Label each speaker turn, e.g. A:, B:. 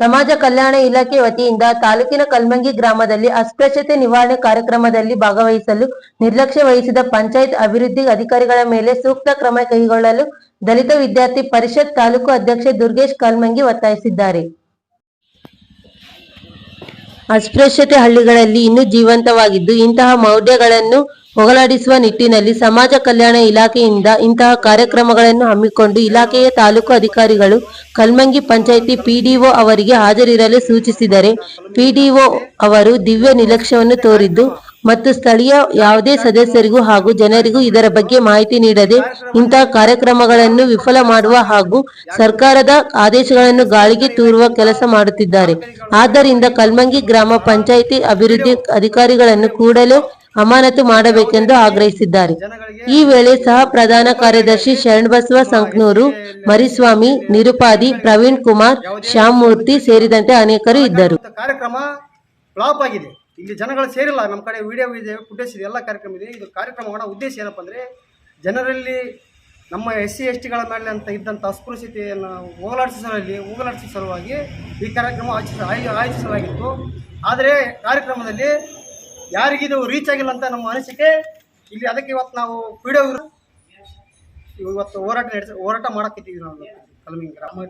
A: ಸಮಾಜ ಕಲ್ಯಾಣ ಇಲಾಖೆ ವತಿಯಿಂದ ತಾಲೂಕಿನ ಕಲ್ಮಂಗಿ ಗ್ರಾಮದಲ್ಲಿ ಅಸ್ಪೃಶ್ಯತೆ ನಿವಾರಣೆ ಕಾರ್ಯಕ್ರಮದಲ್ಲಿ ಭಾಗವಹಿಸಲು ನಿರ್ಲಕ್ಷ್ಯ ವಹಿಸಿದ ಪಂಚಾಯತ್ ಅಭಿವೃದ್ಧಿ ಅಧಿಕಾರಿಗಳ ಮೇಲೆ ಸೂಕ್ತ ಕ್ರಮ ಕೈಗೊಳ್ಳಲು ದಲಿತ ವಿದ್ಯಾರ್ಥಿ ಪರಿಷತ್ ತಾಲೂಕು ಅಧ್ಯಕ್ಷ ದುರ್ಗೇಶ್ ಕಲ್ಮಂಗಿ ಒತ್ತಾಯಿಸಿದ್ದಾರೆ. ಅಸ್ಪೃಶ್ಯತೆ ಹಳ್ಳಿಗಳಲ್ಲಿ ಇನ್ನೂ ಜೀವಂತವಾಗಿದ್ದು, ಇಂತಹ ಮೌಢ್ಯಗಳನ್ನು ಹೋಗಲಾಡಿಸುವ ನಿಟ್ಟಿನಲ್ಲಿ ಸಮಾಜ ಕಲ್ಯಾಣ ಇಲಾಖೆಯಿಂದ ಇಂತಹ ಕಾರ್ಯಕ್ರಮಗಳನ್ನು ಹಮ್ಮಿಕೊಂಡು ಇಲಾಖೆಯ ತಾಲೂಕು ಅಧಿಕಾರಿಗಳು ಕಲ್ಮಂಗಿ ಪಂಚಾಯಿತಿ ಪಿಡಿಒ ಅವರಿಗೆ ಹಾಜರಿರಲು ಸೂಚಿಸಿದರೆ ಪಿಡಿಒ ಅವರು ದಿವ್ಯ ನಿರ್ಲಕ್ಷ್ಯವನ್ನು ತೋರಿದ್ದು ಮತ್ತು ಸ್ಥಳೀಯ ಯಾವುದೇ ಸದಸ್ಯರಿಗೂ ಹಾಗೂ ಜನರಿಗೂ ಇದರ ಬಗ್ಗೆ ಮಾಹಿತಿ ನೀಡದೆ ಇಂತಹ ಕಾರ್ಯಕ್ರಮಗಳನ್ನು ವಿಫಲ ಮಾಡುವ ಹಾಗೂ ಸರ್ಕಾರದ ಆದೇಶಗಳನ್ನು ಗಾಳಿಗೆ ತೂರುವ ಕೆಲಸ ಮಾಡುತ್ತಿದ್ದಾರೆ. ಆದ್ದರಿಂದ ಕಲ್ಮಂಗಿ ಗ್ರಾಮ ಪಂಚಾಯಿತಿ ಅಭಿವೃದ್ಧಿ ಅಧಿಕಾರಿಗಳನ್ನು ಕೂಡಲೇ ಅಮಾನತು ಮಾಡಬೇಕೆಂದು ಆಗ್ರಹಿಸಿದ್ದಾರೆ. ಈ ವೇಳೆ ಸಹ ಪ್ರಧಾನ ಕಾರ್ಯದರ್ಶಿ ಶರಣಬಸವ ಸಂಕನೂರು, ಮರಿಸ್ವಾಮಿ, ನಿರುಪಾದಿ, ಪ್ರವೀಣ್ ಕುಮಾರ್, ಶ್ಯಾಮಮೂರ್ತಿ ಸೇರಿದಂತೆ ಅನೇಕರು ಇದ್ದರು.
B: ಕಾರ್ಯಕ್ರಮ ಫ್ಲಾಪ್ ಆಗಿದೆ. ಇಲ್ಲಿ ಜನಗಳು ಸೇರಿಲ್ಲ. ನಮ್ಮ ಕಡೆ ವಿಡಿಯೋ ಇದೆ ಫುಟೇಜ್ ಇದೆ, ಎಲ್ಲ ಕಾರ್ಯಕ್ರಮ ಇದೆ. ಇದು ಕಾರ್ಯಕ್ರಮ ಮಾಡೋ ಉದ್ದೇಶ ಏನಪ್ಪ ಅಂದರೆ, ಜನರಲ್ಲಿ ನಮ್ಮ ಎಸ್ ಸಿ ಎಸ್ ಟಿಗಳ ಮೇಲೆ ಅಂತ ಇದ್ದಂಥ ಅಸ್ಪೃಶ್ಯತೆಯನ್ನು ಹೋಗಲಾಡಿಸಲಿ ಹೋಗಲಾಡಿಸುವ ಸಲುವಾಗಿ ಈ ಕಾರ್ಯಕ್ರಮ ಆಯೋಜಿಸ ಆಯೋ- ಆಯೋಜಿಸಲಾಗಿತ್ತು. ಆದರೆ ಕಾರ್ಯಕ್ರಮದಲ್ಲಿ ಯಾರಿಗಿದು ರೀಚ್ ಆಗಿಲ್ಲ ಅಂತ ನಮ್ಮ ಅನಿಸಿಕೆ, ಇಲ್ಲಿ ಅದಕ್ಕೆ ಇವತ್ತು ನಾವು ವಿಡಿಯೋ ಇವತ್ತು ಹೋರಾಟ ನಡೆಸ ಹೋರಾಟ ಮಾಡೋಕ್ಕಿದ್ದೀವಿ ನಾವು. ಕಲಮಿಂಗ್ ಗ್ರಾಮ.